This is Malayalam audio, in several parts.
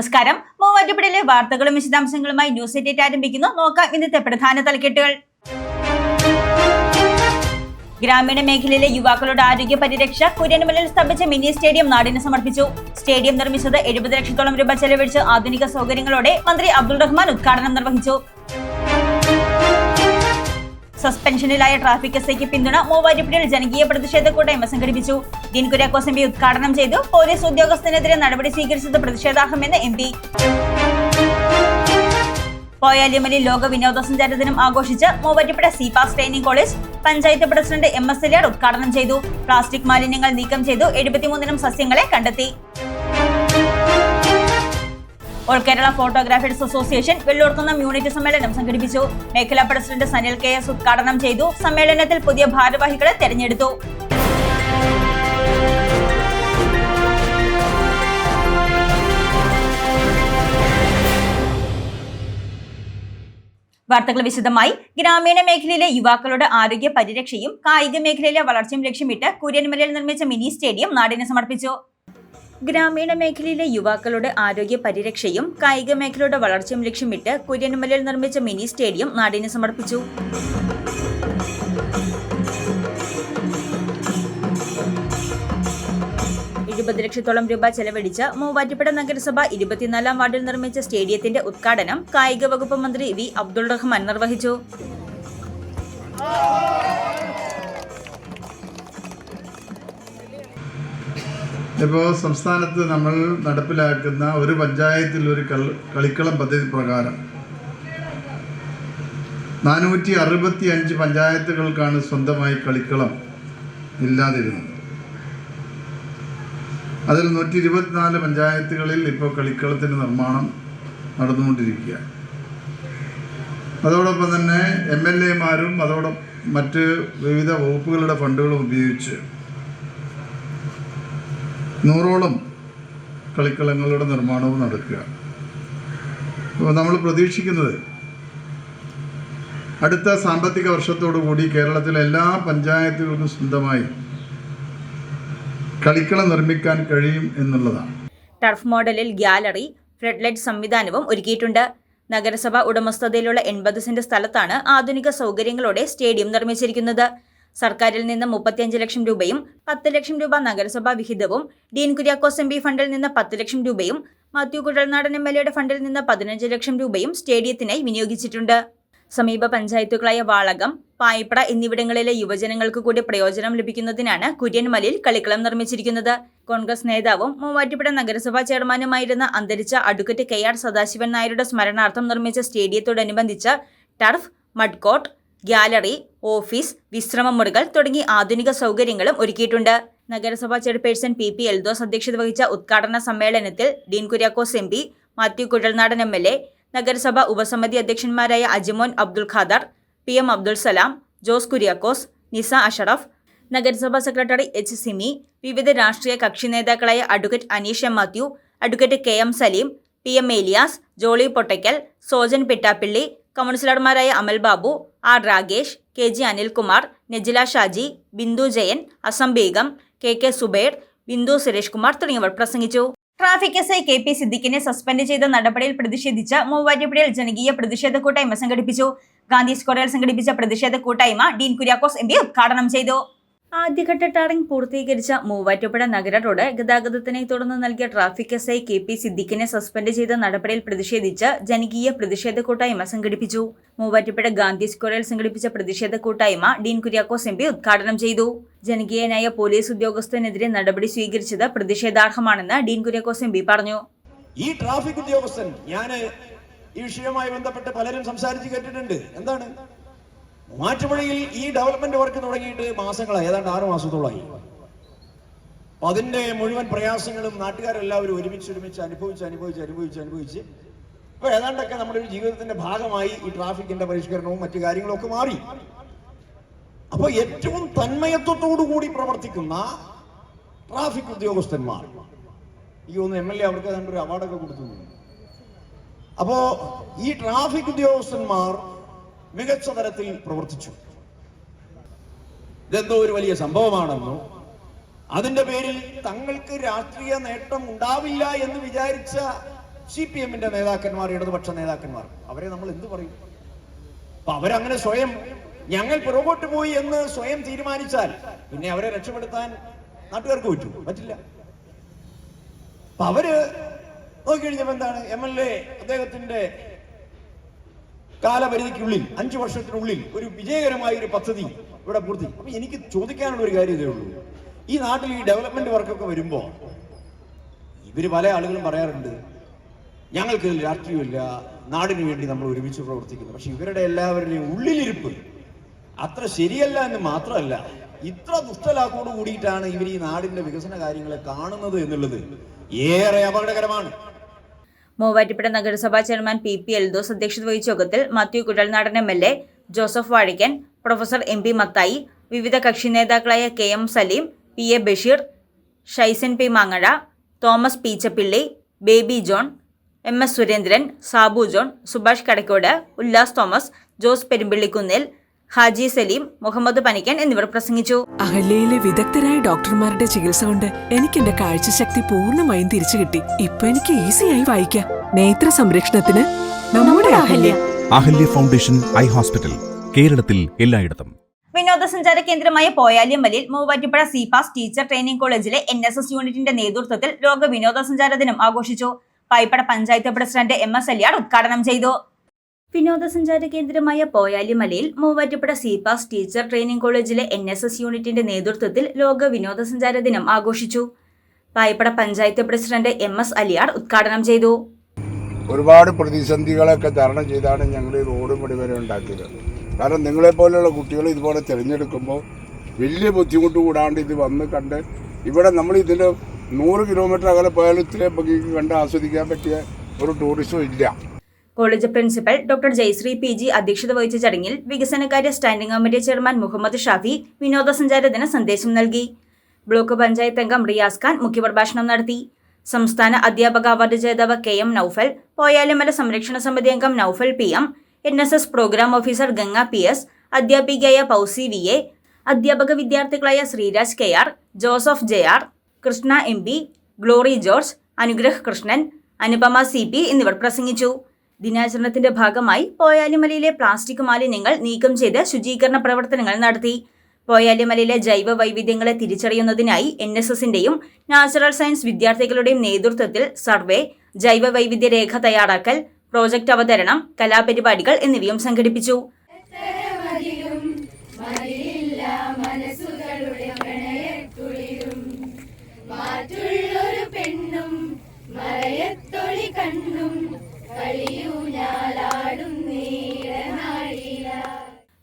നമസ്കാരം. മൂവാറ്റുപുഴയിലെ വാർത്തകളും വിശദാംശങ്ങളുമായി ന്യൂസ് എറ്റേറ്റ് ആരംഭിക്കുന്നു. നോക്കാം ഇന്നത്തെ പ്രധാന തലക്കെട്ടുകൾ. ഗ്രാമീണ മേഖലയിലെ യുവാക്കളുടെ ആരോഗ്യ പരിരക്ഷ കുര്യനുമലിൽ സ്ഥാപിച്ച മിനി സ്റ്റേഡിയം നാടിന് സമർപ്പിച്ചു. സ്റ്റേഡിയം നിർമ്മിച്ചത് എഴുപത് ലക്ഷത്തോളം രൂപ ചെലവഴിച്ച് ആധുനിക സൗകര്യങ്ങളോടെ മന്ത്രി അബ്ദുൾ റഹ്മാൻ ഉദ്ഘാടനം നിർവഹിച്ചു. സസ്പെൻഷനിലായ ട്രാഫിക് എസ് ഐക്ക് പിന്തുണ മൂവാറ്റുപുഴയിൽ ജനകീയ പ്രതിഷേധ കൂട്ടായ്മ സംഘടിപ്പിച്ചു. ഡീൻ കുര്യാക്കോസ് ഉദ്ഘാടനം ചെയ്തു. പോലീസ് ഉദ്യോഗസ്ഥനെതിരെ നടപടി സ്വീകരിച്ചത് പ്രതിഷേധാർഹമെന്ന് എം പി പോയാലിമലി ലോക വിനോദസഞ്ചാര ദിനം ആഘോഷിച്ച് Muvattupuzha സിപാസ് training college panchayat president M S Eliyar ഉദ്ഘാടനം ചെയ്തു. പ്ലാസ്റ്റിക് മാലിന്യങ്ങൾ നീക്കം ചെയ്തു. എഴുപത്തിമൂന്നിനും സസ്യങ്ങളെ കണ്ടെത്തി. All Kerala photographers association Vellurkunnam unit സമ്മേളനം സംഘടിപ്പിച്ചു. മേഖലാ പ്രസിഡന്റ് സനിൽ കെ എസ് ഉദ്ഘാടനം ചെയ്തു. സമ്മേളനത്തിൽ പുതിയ ഭാരവാഹികളെ തെരഞ്ഞെടുത്തു. വാർത്തകൾ വിശദമായി. ഗ്രാമീണ മേഖലയിലെ യുവാക്കളുടെ ആരോഗ്യ പരിരക്ഷയും കായിക മേഖലയിലെ വളർച്ചയും ലക്ഷ്യമിട്ട് കുര്യൻമലയിൽ നിർമ്മിച്ച മിനി സ്റ്റേഡിയം നാടിന് സമർപ്പിച്ചു. ഗ്രാമീണ മേഖലയിലെ യുവാക്കളുടെ ആരോഗ്യ പരിരക്ഷയും കായിക മേഖലയുടെ വളർച്ചയും ലക്ഷ്യമിട്ട് കുര്യൻമലയിൽ നിർമ്മിച്ച മിനി സ്റ്റേഡിയം നാടിന് സമർപ്പിച്ചു. എഴുപത് ലക്ഷത്തോളം രൂപ ചെലവഴിച്ച് മൂവാറ്റുപുഴ നഗരസഭ ഇരുപത്തിനാലാം വാർഡിൽ നിർമ്മിച്ച സ്റ്റേഡിയത്തിന്റെ ഉദ്ഘാടനം കായിക വകുപ്പ് മന്ത്രി വി അബ്ദുൾ റഹ്മാൻ നിർവഹിച്ചു. ഇപ്പോൾ സംസ്ഥാനത്ത് നമ്മൾ നടപ്പിലാക്കുന്ന ഒരു പഞ്ചായത്തിൽ ഒരു കളിക്കളം പദ്ധതി പ്രകാരം നാനൂറ്റി അറുപത്തി അഞ്ച് പഞ്ചായത്തുകൾക്കാണ് സ്വന്തമായി കളിക്കളം ഇല്ലാതിരുന്നത്. അതിൽ നൂറ്റി ഇരുപത്തിനാല് പഞ്ചായത്തുകളിൽ ഇപ്പോൾ കളിക്കളത്തിന്റെ നിർമ്മാണം നടന്നുകൊണ്ടിരിക്കുക. അതോടൊപ്പം തന്നെ എം എൽ എമാരും അതോടൊപ്പം മറ്റ് വിവിധ വകുപ്പുകളുടെ ഫണ്ടുകളും ഉപയോഗിച്ച് നൂറോളം കളിക്കളങ്ങളുടെ നിർമ്മാണവും നടക്കുക. അപ്പോൾ നമ്മൾ പ്രതീക്ഷിക്കുന്നത് അടുത്ത സാമ്പത്തിക വർഷത്തോടു കൂടി കേരളത്തിലെ എല്ലാ പഞ്ചായത്തുകൾക്കും സ്വന്തമായി കളിക്കളം നിർമ്മിക്കാൻ കഴിയും എന്നുള്ളതാണ്. ടർഫ് മോഡലിൽ ഗ്യാലറി ഫ്ലഡ് ലൈറ്റ് സംവിധാനവും ഒരുക്കിയിട്ടുണ്ട്. നഗരസഭ ഉടമസ്ഥതയിലുള്ള എൺപത് സെന്റ് സ്ഥലത്താണ് ആധുനിക സൗകര്യങ്ങളോടെ സ്റ്റേഡിയം നിർമ്മിച്ചിരിക്കുന്നത്. സർക്കാരിൽ നിന്ന് മുപ്പത്തിയഞ്ച് ലക്ഷം രൂപയും പത്ത് ലക്ഷം രൂപ നഗരസഭാ വിഹിതവും ഡീൻ കുര്യാക്കോസ് എം ഫണ്ടിൽ നിന്ന് പത്ത് ലക്ഷം രൂപയും മാത്യു കുഴൽനാടൻ എം എൽ എയുടെ ഫണ്ടിൽ നിന്ന് പതിനഞ്ച് ലക്ഷം രൂപയും സ്റ്റേഡിയത്തിനായി വിനിയോഗിച്ചിട്ടുണ്ട്. സമീപ പഞ്ചായത്തുകളായ വാളകം പായിപ്പട എന്നിവിടങ്ങളിലെ യുവജനങ്ങൾക്ക് കൂടി പ്രയോജനം ലഭിക്കുന്നതിനാണ് കുര്യൻമലയിൽ കളിക്കളം നിർമ്മിച്ചിരിക്കുന്നത്. കോൺഗ്രസ് നേതാവും മൂവാറ്റുപുഴ നഗരസഭാ ചെയർമാനുമായിരുന്ന അന്തരിച്ച അഡ്വക്കേറ്റ് കെ ആർ സദാശിവൻ നായരുടെ സ്മരണാർത്ഥം നിർമ്മിച്ച സ്റ്റേഡിയത്തോടനുബന്ധിച്ച് turf mud court gallery office വിശ്രമമുറികൾ തുടങ്ങി ആധുനിക സൗകര്യങ്ങളും ഒരുക്കിയിട്ടുണ്ട്. നഗരസഭാ ചെയർപേഴ്സൺ പി പി എൽദോസ് അധ്യക്ഷത വഹിച്ച ഉദ്ഘാടന സമ്മേളനത്തിൽ Dean Kuriakose M P Mathew Kuzhalnadan M L A നഗരസഭാ ഉപസമിതി അധ്യക്ഷന്മാരായ അജിമോൻ അബ്ദുൽ ഖാദർ പി എം അബ്ദുൽ സലാം ജോസ് കുര്യാക്കോസ് നിസ അഷറഫ് നഗരസഭാ സെക്രട്ടറി എച്ച് സിമി വിവിധ രാഷ്ട്രീയ കക്ഷി നേതാക്കളായ advocate Aneesh M Mathew advocate K M Saleem P M Eliyas Jolly Pottakkal Sojan Pittappilly കൗൺസിലർമാരായ Amal Babu R Ragesh K G Anilkumar Nejila Shaji Bindu Jayan Asam Beegum K K Subair Bindu Suresh Kumar തുടങ്ങിയവർ പ്രസംഗിച്ചു. Traffic S I K P സിദ്ദിഖിനെ suspend ചെയ്ത നടപടിയിൽ പ്രതിഷേധിച്ച് മൂവാറ്റുപുഴയിൽ ജനകീയ പ്രതിഷേധ കൂട്ടായ്മ സംഘടിപ്പിച്ചു. ഗാന്ധി സ്ക്വയറിൽ സംഘടിപ്പിച്ച പ്രതിഷേധ കൂട്ടായ്മ ഡീൻ കുര്യാക്കോസ് എം ഉദ്ഘാടനം ചെയ്തു. ആദ്യഘട്ട ടാറിംഗ് പൂർത്തീകരിച്ച മൂവാറ്റുപുഴ നഗര റോഡ് ഗതാഗതത്തിനെ തുടർന്ന് നൽകിയ traffic S I K P സിദ്ദിഖിനെ suspend ചെയ്ത നടപടിയിൽ പ്രതിഷേധിച്ച് ജനകീയ പ്രതിഷേധ കൂട്ടായ്മ സംഘടിപ്പിച്ചു. മൂവാറ്റുപുഴ ഗാന്ധി സ്ക്വയറിൽ സംഘടിപ്പിച്ച പ്രതിഷേധ കൂട്ടായ്മ ഡീൻ കുര്യാക്കോസ് എം പി ഉദ്ഘാടനം ചെയ്തു. ജനകീയനായ പോലീസ് ഉദ്യോഗസ്ഥനെതിരെ നടപടി സ്വീകരിച്ചത് പ്രതിഷേധാർഹമാണെന്ന് ഡീൻ കുര്യാക്കോസ് എം പി പറഞ്ഞു. ഈ ട്രാഫിക് ഉദ്യോഗസ്ഥൻ ഞാൻ ഈ വിഷയവുമായി ബന്ധപ്പെട്ട് പലരും സംസാരിച്ച് കേട്ടിട്ടുണ്ട്. എന്താണ്? മൂവാറ്റുപുഴയിൽ ഈ ഡെവലപ്മെന്റ് വർക്ക് തുടങ്ങിയിട്ട് മാസങ്ങളായി. ഏതാണ്ട് ആറ് മാസത്തോളമായി അപ്പൊ അതിന്റെ മുഴുവൻ പ്രയാസങ്ങളും നാട്ടുകാരെല്ലാവരും ഒരുമിച്ച് ഒരുമിച്ച് അനുഭവിച്ച് അനുഭവിച്ച് അനുഭവിച്ച് അനുഭവിച്ച് ഇപ്പൊ ഏതാണ്ടൊക്കെ നമ്മുടെ ഒരു ജീവിതത്തിന്റെ ഭാഗമായി ഈ ട്രാഫിക്കിന്റെ പരിഷ്കരണവും മറ്റു കാര്യങ്ങളും ഒക്കെ മാറി. അപ്പൊ ഏറ്റവും തന്മയത്വത്തോടു കൂടി പ്രവർത്തിക്കുന്ന ട്രാഫിക് ഉദ്യോഗസ്ഥന്മാർ. ഈ ഒന്ന് എം എൽ എ അവർക്ക് ഒരു അവാർഡൊക്കെ കൊടുത്തു അപ്പോ ഈ ട്രാഫിക് ഉദ്യോഗസ്ഥന്മാർ മികച്ച തരത്തിൽ പ്രവർത്തിച്ചു. ഇതെന്തോ ഒരു വലിയ സംഭവമാണെന്നോ? അതിന്റെ പേരിൽ തങ്ങൾക്ക് രാഷ്ട്രീയ നേട്ടം ഉണ്ടാവില്ല എന്ന് വിചാരിച്ച സി പി എമ്മിന്റെ നേതാക്കന്മാർ ഇടതുപക്ഷ നേതാക്കന്മാർ അവരെ നമ്മൾ എന്ത് പറയും? അപ്പൊ അവരങ്ങനെ സ്വയം ഞങ്ങൾ പുറകോട്ട് പോയി എന്ന് സ്വയം തീരുമാനിച്ചാൽ പിന്നെ അവരെ രക്ഷപ്പെടുത്താൻ നാട്ടുകാർക്ക് പറ്റൂ പറ്റില്ല. അപ്പൊ അവർ നോക്കിക്കഴിഞ്ഞപ്പോ എന്താണ്? എം എൽ എ അദ്ദേഹത്തിന്റെ കാലപരിധിക്കുള്ളിൽ അഞ്ചു വർഷത്തിനുള്ളിൽ ഒരു വിജയകരമായ ഒരു പദ്ധതി ഇവിടെ പൂർത്തി. അപ്പൊ എനിക്ക് ചോദിക്കാനുള്ള ഒരു കാര്യം ഇതേ ഉള്ളൂ. ഈ നാട്ടിൽ ഈ ഡെവലപ്മെന്റ് വർക്കൊക്കെ വരുമ്പോ ഇവർ പല ആളുകളും പറയാറുണ്ട് ഞങ്ങൾക്ക് രാഷ്ട്രീയമില്ല നാടിന് വേണ്ടി നമ്മൾ ഒരുമിച്ച് പ്രവർത്തിക്കുന്നു. പക്ഷെ ഇവരുടെ എല്ലാവരുടെയും ഉള്ളിലിരിപ്പ് അത്ര ശരിയല്ല എന്ന് മാത്രമല്ല ഇത്ര ദുഷ്ടലാക്കോട് കൂടിയിട്ടാണ് ഇവർ ഈ നാടിന്റെ വികസന കാര്യങ്ങളെ കാണുന്നത് എന്നുള്ളത് ഏറെ അപകടകരമാണ്. മൂവാറ്റുപുഴ നഗരസഭാ ചെയർമാൻ പി പി എൽദോസ് അധ്യക്ഷത വഹിച്ച യോഗത്തിൽ Mathew Kuzhalnadan M L A Joseph Vazhikkan professor M P Mathai വിവിധ കക്ഷി നേതാക്കളായ K M Saleem P A Basheer Shaison P മാങ്ങഴ Thomas Peechappilly Baby John M S Surendran Sabu John Subhash Kadakkode Ullas Thomas Jose Perumpillikunnil Haji Saleem Muhammad Panikkan എന്നിവർ പ്രസംഗിച്ചു. അഹല്യയിലെ വിദഗ്ധരായ ഡോക്ടർമാരുടെ ചികിത്സ കൊണ്ട് എനിക്ക് എന്റെ കാഴ്ചശക്തി പൂർണമായും തിരിച്ചു കിട്ടി. ഇപ്പൊ എനിക്ക് ഈസിയായി വായിക്കാം. നേത്ര സംരക്ഷണത്തിന് നമ്മുടെ Ahalya. Ahalya. Foundation eye hospital കേരളത്തിൽ എല്ലായിടത്തും. വിനോദസഞ്ചാര കേന്ദ്രമായ പോയാലിമലിൽ മൂവാറ്റുപുഴ സിപാസ് ടീച്ചർ ട്രെയിനിംഗ് കോളേജിലെ എൻ എസ് എസ് യൂണിറ്റിന്റെ നേതൃത്വത്തിൽ ലോക വിനോദസഞ്ചാര ദിനം ആഘോഷിച്ചു. Payippra panchayat president M S Aliyar ഉദ്ഘാടനം ചെയ്തു. വിനോദസഞ്ചാര കേന്ദ്രമായ പോയാലിമലയിൽ മൂവാറ്റുപുഴ സിപാസ് ടീച്ചർ ട്രെയിനിംഗ് കോളേജിലെ എൻ എസ് എസ് യൂണിറ്റിന്റെ നേതൃത്വത്തിൽ ലോക വിനോദസഞ്ചാര ദിനം ആഘോഷിച്ചു. Payippra panchayat president M S Aliyar ഉദ്ഘാടനം ചെയ്തു. ഒരുപാട് പ്രതിസന്ധികളൊക്കെ തരണം ചെയ്താണ് ഞങ്ങൾ ഈ റോഡ് പടി വരെ ഉണ്ടാക്കിയത്. കാരണം നിങ്ങളെപ്പോലെയുള്ള കുട്ടികൾ ഇതുപോലെ തിരഞ്ഞെടുക്കുമ്പോൾ വലിയ ബുദ്ധിമുട്ട് കൂടാണ്ട് ഇത് വന്ന് കണ്ട് ഇവിടെ നമ്മൾ ഇതിൽ നൂറ് കിലോമീറ്റർ അകലെ പോയാലും ഇത്രയും കണ്ട് ആസ്വദിക്കാൻ പറ്റിയ ഒരു ടൂറിസം ഇല്ല. College principal doctor Jayasree P G അധ്യക്ഷത വഹിച്ച ചടങ്ങിൽ വികസനകാര്യ standing committee chairman Muhammad Shafi വിനോദസഞ്ചാര ദിന സന്ദേശം നൽകി. ബ്ലോക്ക് പഞ്ചായത്ത് അംഗം റിയാസ് ഖാൻ മുഖ്യപ്രഭാഷണം നടത്തി. സംസ്ഥാന അധ്യാപക അവാർഡ് ജേതാവ് കെ എം നൌഫൽ പോയാലിമല സംരക്ഷണ സമിതി അംഗം Noufal P M N S S programme officer Ganga P S അധ്യാപികയായ പൗസി വി എ അധ്യാപക വിദ്യാർത്ഥികളായ Sreeraj K R Joseph J R Krishna M P Glory George Anugrah Krishnan Anupama C P എന്നിവർ പ്രസംഗിച്ചു. ദിനാചരണത്തിന്റെ ഭാഗമായി പോയാലിമലയിലെ പ്ലാസ്റ്റിക് മാലിന്യങ്ങൾ നീക്കം ചെയ്ത് ശുചീകരണ പ്രവർത്തനങ്ങൾ നടത്തി. പോയാലിമലയിലെ ജൈവ വൈവിധ്യങ്ങളെ തിരിച്ചറിയുന്നതിനായി എൻ എസ് എസിന്റെയും നാച്ചുറൽ സയൻസ് വിദ്യാർത്ഥികളുടെയും നേതൃത്വത്തിൽ സർവേ ജൈവ വൈവിധ്യ രേഖ തയ്യാറാക്കൽ പ്രോജക്റ്റ് അവതരണം കലാപരിപാടികൾ എന്നിവയും സംഘടിപ്പിച്ചു. മറയത്തൊളി കണ്ണും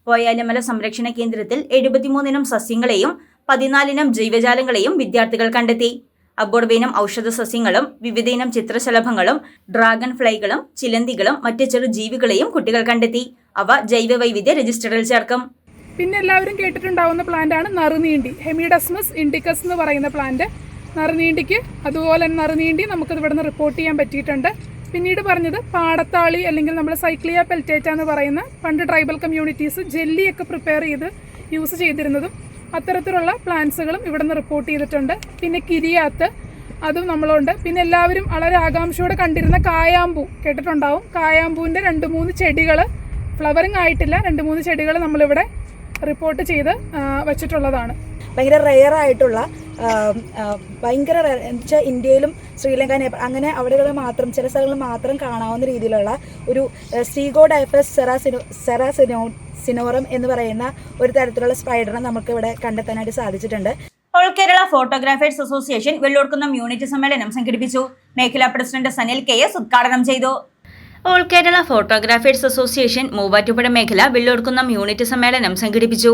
പോയാലിമല സംരക്ഷണ കേന്ദ്രത്തിൽ എഴുപത്തിമൂന്നിനം സസ്യങ്ങളെയും പതിനാലിനം ജൈവജാലങ്ങളെയും വിദ്യാർത്ഥികൾ കണ്ടെത്തി. അപൂർവയിനം ഔഷധ സസ്യങ്ങളും വിവിധയിനം ചിത്രശലഭങ്ങളും ഡ്രാഗൺ ഫ്ലൈകളും ചിലന്തികളും മറ്റ് ചെറു ജീവികളെയും കുട്ടികൾ കണ്ടെത്തി. അവ ജൈവ വൈവിധ്യ രജിസ്റ്ററിൽ ചേർക്കും. പിന്നെ എല്ലാവരും കേട്ടിട്ടുണ്ടാവുന്ന പ്ലാന്റ് ആണ് നറുനീണ്ടി. ഹെമിഡസ്മസ് ഇൻഡിക്കസ് എന്ന് പറയുന്ന പ്ലാന്റ് നറുനീണ്ടിക്ക് അതുപോലെ തന്നെ നറുനീണ്ടി നമുക്കിത് ഇവിടുന്ന് റിപ്പോർട്ട് ചെയ്യാൻ പറ്റിയിട്ടുണ്ട്. പിന്നീട് പറഞ്ഞത് പാടത്താളി അല്ലെങ്കിൽ നമ്മൾ സൈക്ലിയ പെൽറ്റേറ്റ എന്ന് പറയുന്ന പണ്ട് ട്രൈബൽ കമ്മ്യൂണിറ്റീസ് ജെല്ലിയൊക്കെ പ്രിപ്പയർ ചെയ്ത് യൂസ് ചെയ്തിരുന്നതും അത്തരത്തിലുള്ള പ്ലാന്റ്സുകളും ഇവിടെ നിന്ന് റിപ്പോർട്ട് ചെയ്തിട്ടുണ്ട്. പിന്നെ കിരിയാത്ത് അതും നമ്മളുണ്ട്. പിന്നെ എല്ലാവരും വളരെ ആകാംക്ഷയോടെ കണ്ടിരുന്ന കായാമ്പൂ കേട്ടിട്ടുണ്ടാവും. കായാമ്പൂവിന്റെ രണ്ട് മൂന്ന് ചെടികൾ ഫ്ലവറിങ് ആയിട്ടില്ല. രണ്ട് മൂന്ന് ചെടികൾ നമ്മളിവിടെ റിപ്പോർട്ട് ചെയ്ത് വെച്ചിട്ടുള്ളതാണ്. ഭയങ്കര റെയർ ആയിട്ടുള്ള ഭയങ്കര വെച്ചാൽ ഇന്ത്യയിലും ശ്രീലങ്ക നേപ്പാൾ അങ്ങനെ അവിടെകളിൽ മാത്രം ചില സ്ഥലങ്ങളിൽ മാത്രം കാണാവുന്ന രീതിയിലുള്ള ഒരു സീഗോ ഡൈഫസ് സെറാസിനോ സെറാസിനോ സിനോറം എന്ന് പറയുന്ന ഒരു തരത്തിലുള്ള സ്പൈഡറിനെ നമുക്ക് ഇവിടെ കണ്ടെത്താനായിട്ട് സാധിച്ചിട്ടുണ്ട്. All Kerala photographers association Vellurkunnam unit സമ്മേളനം സംഘടിപ്പിച്ചു. മേഖലാ പ്രസിഡന്റ് സനിൽ കെ എസ് ഉദ്ഘാടനം ചെയ്തു. All Kerala photographers association Muvattupuzha മേഖല വെള്ളൂർക്കുന്നം യൂണിറ്റ് സമ്മേളനം സംഘടിപ്പിച്ചു.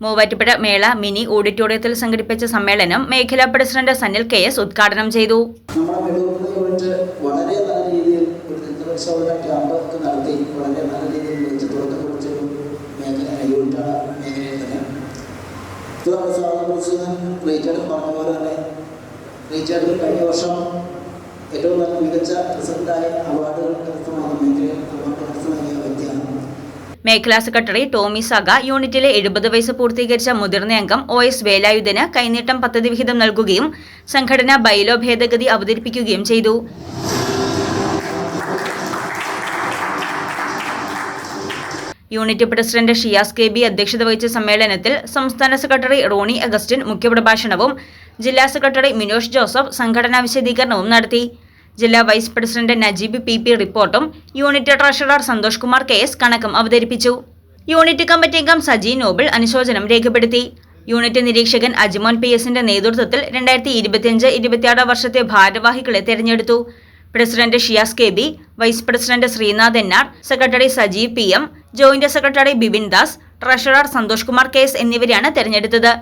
മൂവാറ്റുപുഴ മേള മിനി ഓഡിറ്റോറിയത്തിൽ സംഘടിപ്പിച്ച സമ്മേളനം മേഖലാ പ്രസിഡന്റ് സനിൽ കെ എസ് ഉദ്ഘാടനം ചെയ്തു. വളരെ നല്ല രീതിയിൽ ഒരു വളരെ നല്ല രീതിയിൽ പറഞ്ഞ പോലെ തന്നെ കഴിഞ്ഞ വർഷം ഏറ്റവും നല്ല മികച്ച പ്രസിഡന്റായ അവാർഡുകൾ കരസ്ഥമാക്കിയ മേഖലയിൽ മേഖലാ സെക്രട്ടറി ടോമി സഗ യൂണിറ്റിലെ എഴുപത് വയസ്സ് പൂർത്തീകരിച്ച മുതിർന്ന അംഗം ഒ എസ് വേലായുധന് കൈനീട്ടം പദ്ധതി വിഹിതം നൽകുകയും സംഘടന ബൈലോ ഭേദഗതി അവതരിപ്പിക്കുകയും ചെയ്തു. Unit president Shiyas K B അധ്യക്ഷത വഹിച്ച സമ്മേളനത്തിൽ സംസ്ഥാന സെക്രട്ടറി റോണി അഗസ്റ്റിൻ മുഖ്യപ്രഭാഷണവും ജില്ലാ സെക്രട്ടറി മിനോഷ് ജോസഫ് സംഘടനാ വിശദീകരണവും നടത്തി. ജില്ലാ vice president Najeeb P P റിപ്പോർട്ടും unit treasurer Santhosh Kumar K S കണക്കും അവതരിപ്പിച്ചു. യൂണിറ്റ് കമ്മിറ്റി അംഗം സജി നോബിൾ അനുശോചനം രേഖപ്പെടുത്തി. യൂണിറ്റ് നിരീക്ഷകൻ അജ്മോൻ പി എസിന്റെ നേതൃത്വത്തിൽ രണ്ടായിരത്തി ഇരുപത്തിയഞ്ച് ഇരുപത്തിയാറ് വർഷത്തെ ഭാരവാഹികളെ തെരഞ്ഞെടുത്തു. President Shiyas K B vice president Sreenath N R secretary Sajeev P M joint secretary Bipin Das treasurer Santhosh Kumar K S എന്നിവരെയാണ് തെരഞ്ഞെടുത്തത്.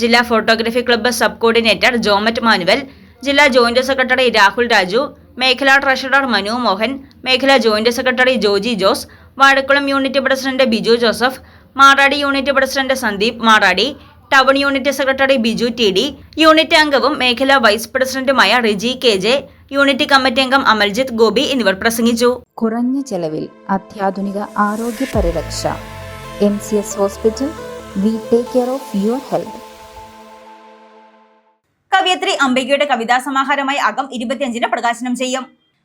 ജില്ലാ photography club sub coordinator Jomet Manuel ജില്ലാ ജോയിന്റ് സെക്രട്ടറി രാഹുൽ രാജു മേഖലാ ട്രഷറർ മനു മോഹൻ മേഖലാ joint secretary Joji Jose Vazhakkulam unit president Biju Joseph Maradi unit president Sandeep Maradi town unit secretary Biju T D unit അംഗവും മേഖലാ വൈസ് പ്രസിഡന്റുമായ Riji K J unit committee അംഗം അമൽജിത്ത് ഗോപി എന്നിവർ പ്രസംഗിച്ചു. കുറഞ്ഞ ചെലവിൽ അത്യാധുനിക ആരോഗ്യ പരിരക്ഷ. M C S hospital we take care of your health. കവയത്രി അംബികയുടെ കവിതാ സമാഹാരമായി അകം ഇരുപത്തിയഞ്ചിന് പ്രകാശനം ചെയ്യും.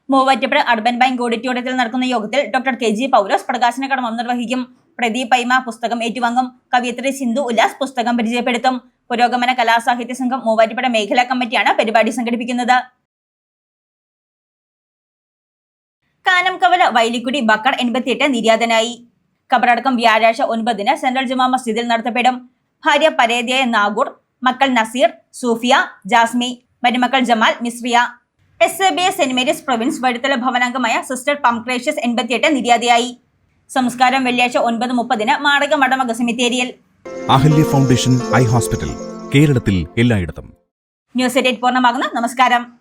മൂവാറ്റുപുഴ അർബൻ ബാങ്ക് ഓഡിറ്റോറിയത്തിൽ നടക്കുന്ന യോഗത്തിൽ ഡോക്ടർ കെ ജി പൗലോസ് പ്രകാശന കടമം നിർവഹിക്കും. പ്രദീപ് പൈമ പുസ്തകം ഏറ്റുവാങ്ങും. കവയത്രി സിന്ധു ഉല്ലാസ് പുസ്തകം പരിചയപ്പെടുത്തും. പുരോഗമന കലാസാഹിത്യ സംഘം മൂവാറ്റുപുഴ മേഖലാ കമ്മിറ്റിയാണ് പരിപാടി സംഘടിപ്പിക്കുന്നത്. കാനംകവല വൈലിക്കുടി ബക്കർ എൺപത്തിയെട്ട് നിര്യാതനായി. കബറടക്കം വ്യാഴാഴ്ച ഒൻപതിന് സെൻട്രൽ ജുമാ മസ്ജിദിൽ നടത്തപ്പെടും. ഭാര്യ പരേതിയായ നാഗൂർ മക്കൾ നസീർ സൂഫിയ ജാസ്മി മരുമക്കൾ Jamal Misriya. S A B S saint Mary's province Vazhithala ഭവനാംഗമായ sister Pancratius എൺപത്തിയെട്ട് നിര്യാതയായി. സംസ്കാരം വെള്ളിയാഴ്ച ഒൻപത് മുപ്പതിന് മാടക സെമിത്തേരിയിൽ. അഹല്യ ഫൗണ്ടേഷൻ ഐ ഹോസ്പിറ്റൽ കേരളത്തിൽ എല്ലായിടത്തും. ന്യൂസ് എയ്റ്റ് പൂർണമാകുന്നു. നമസ്കാരം.